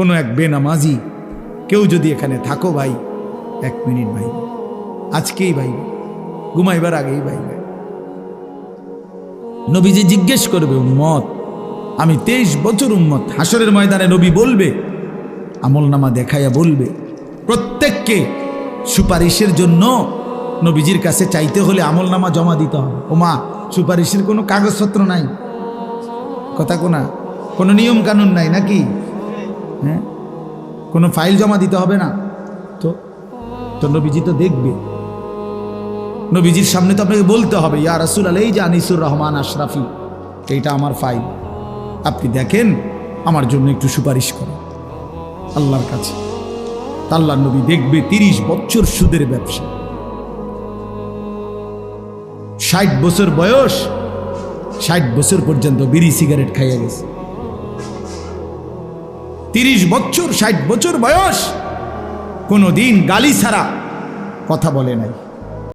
কোনো এক বেনামাজি, কেউ যদি এখানে থাকো ভাই, এক মিনিট ভাই, আজকেই ভাই, ঘুমাইবার আগেই ভাই। নবীজি জিজ্ঞেস করবে, উম্মত, আমি তেইশ বছর উম্মত হাসরের ময়দানে নবী বলবে আমল নামা দেখাইয়া বলবে, প্রত্যেককে সুপারিশের জন্য নবীজির কাছে চাইতে হলে আমল নামা জমা দিতে হবে। ও মা, সুপারিশের কোনো কাগজপত্র নাই? কথা কোনা, কোনো নিয়ম কানুন নাই নাকি? হ্যাঁ? কোনো ফাইল জমা দিতে হবে না। তো তো নবীজি তো দেখবে। নবীজির সামনে তো আপনাকে বলতে হবে, ইয়া রাসুল আল এই যে আনিসুর রহমান আশরাফি, এইটা আমার ফাইল। আপনি দেখেন, আমার জন্য একটু সুপারিশ করেন আল্লাহর কাছে। আল্লাহ নবী দেখবে তিরিশ বছর সুদের ব্যবসা। ষাট বছর বয়স, ষাট বছর পর্যন্ত বিড়ি সিগারেট খাইয়া গেছে। তিরিশ বছর ষাট বছর বয়স কোনো দিন গালি ছাড়া কথা বলে নাই।